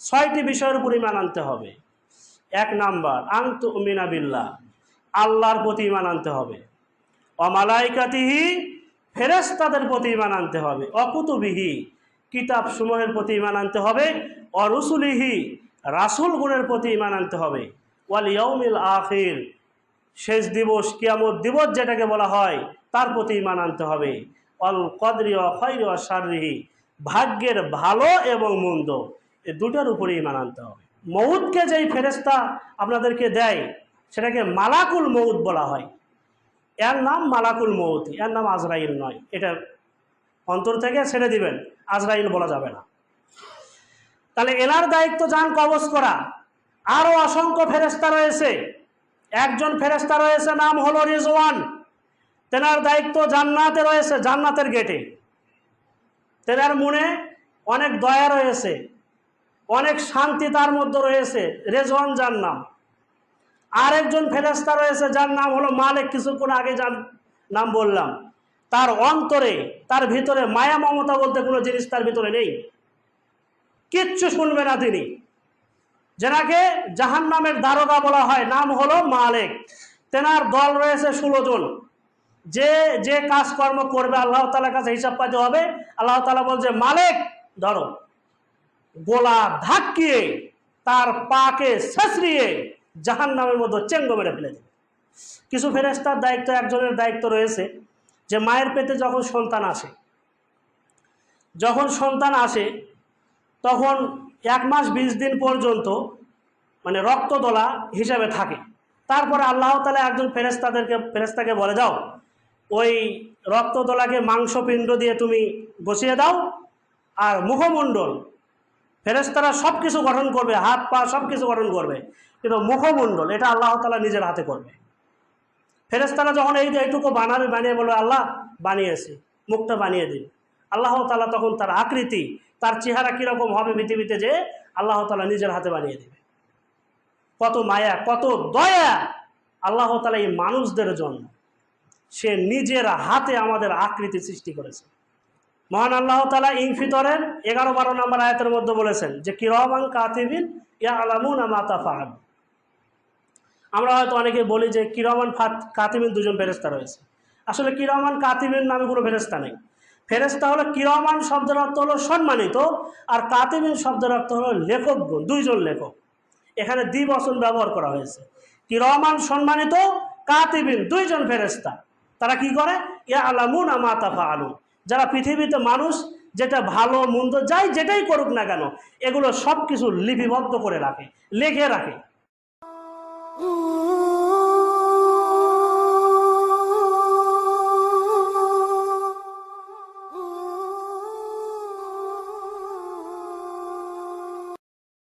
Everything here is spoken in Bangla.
ছয়টি বিষয়ের উপর ইমান আনতে হবে। এক নাম্বার, আন্ত মিনাবিল্লাহ আল্লাহর প্রতি ইমান আনতে হবে। অমালাইকাতিহি ফেরেস্তাদের প্রতি ইমান আনতে হবে। অকুতুবিহি কিতাব সমূহের প্রতি ইমান আনতে হবে। অরুসুলিহি রাসুল গুণের প্রতি ইমান আনতে হবে। ওয়াল ইয়ৌমিল আখির, শেষ দিবস, কিয়ামত দিবস যেটাকে বলা হয়, তার প্রতি ইমান আনতে হবে। অল কদরি অখৈর অসারিহি ভাগ্যের ভালো এবং মন্দ। দুটার উপরে ইমান আনতে হবে। মৌদকে যেই ফেরেস্তা আপনাদেরকে দেয়, সেটাকে মালাকুল মৌদ বলা হয়। এর নাম মালাকুল মৌত এর নাম আজরাইল নয়। এটা অন্তর থেকে ছেড়ে দিবেন, আজরাইল বলা যাবে না। তাহলে এনার দায়িত্ব যান কবজ করা। আরও অসংখ্য ফেরেস্তা রয়েছে। একজন ফেরেস্তা রয়েছে, নাম হলো রিজওয়ান। তেনার দায়িত্ব জান্নাতে রয়েছে, জান্নাতের গেটে তেনার মনে অনেক দয়া রয়েছে। অনেক শান্তি তার মধ্যে রয়েছে, রেজওয়ান যার নাম। আরেকজন ফেরেস্তা রয়েছে, যার নাম হলো মালিক, কিছুক্ষণ আগে যার নাম বললাম। তার অন্তরে, তার ভিতরে মায়া মমতা বলতে কোনো জিনিস তার ভিতরে নেই। কিচ্ছু শুনবে না তিনি। যেনাকে জাহান নামের দারোগা বলা হয়, নাম হলো মালিক। তেনার দল রয়েছে ষোলো জন। যে যে কাজকর্ম করবে, আল্লাহ তালার কাছে হিসাব পাইতে হবে। আল্লাহ তালা বলছে, মালিক, ধরো। গোলা ধাক্কিয়ে তার পাকে শেষরিয়ে জাহান নামের মধ্যে চেঙ্গ মেরে ফেলে দেবে কিছু ফেরেস্তার দায়িত্ব, একজনের দায়িত্ব রয়েছে যে মায়ের পেটে যখন সন্তান আসে, যখন সন্তান আসে, তখন এক মাস বিশ দিন পর্যন্ত মানে রক্তদলা হিসাবে থাকে। তারপরে আল্লাহ তালা একজন ফেরেস্তাদেরকে ফেরেস্তাকে বলে যাও ওই রক্তদলাকে মাংসপিণ্ড দিয়ে তুমি বসিয়ে দাও আর মুখমণ্ডল ফেরেস্তারা সব কিছু গঠন করবে, হাত পা সব কিছু গঠন করবে, কিন্তু মুখমণ্ডল, এটা আল্লাহ তালা নিজের হাতে করবে। ফেরেস্তারা যখন এই যে এইটুকু বানাবে, বানিয়ে বলবে, আল্লাহ, বানিয়েছি, মুখটা বানিয়ে দিন। আল্লাহ তালা তখন তার আকৃতি, তার চেহারা কীরকম হবে পৃথিবীতে যে আল্লাহ তালা নিজের হাতে বানিয়ে দেবে। কত মায়া, কত দয়া আল্লাহ তালা এই মানুষদের জন্য। সে নিজের হাতে আমাদের আকৃতি সৃষ্টি করেছে। মহান আল্লাহ তালা ইংফিতরের এগারো বারো নম্বর আয়াতের মধ্যে বলেছেন যে, কিরমান কাতিবিন ইয়া আলামুন মাতা ফাহাদ আমরা হয়তো অনেকে বলি যে, কিরমান ফাত কাতিবিন দুজন ফেরেস্তা রয়েছে আসলে কিরমান কাতিবিন নামে কোনো ফেরেস্তা নেই। ফেরেস্তা হলো কিরমান শব্দের অর্থ হলো সম্মানিত, আর কাতিবিন শব্দের অর্থ হলো লেখকগুণ দুইজন লেখক। এখানে দ্বিবচন ব্যবহার করা হয়েছে। কিরমান সম্মানিত, কাতিবিন দুইজন ফেরেস্তা তারা কি করে? ইয়া আলামুন মাতাফা আলু যারা পৃথিবীতে মানুষ, যেটা ভালো, মন্দ, যাই যেটাই করুক না কেন, এগুলো সব কিছু লিপিবদ্ধ করে রাখে, লেখে রাখে.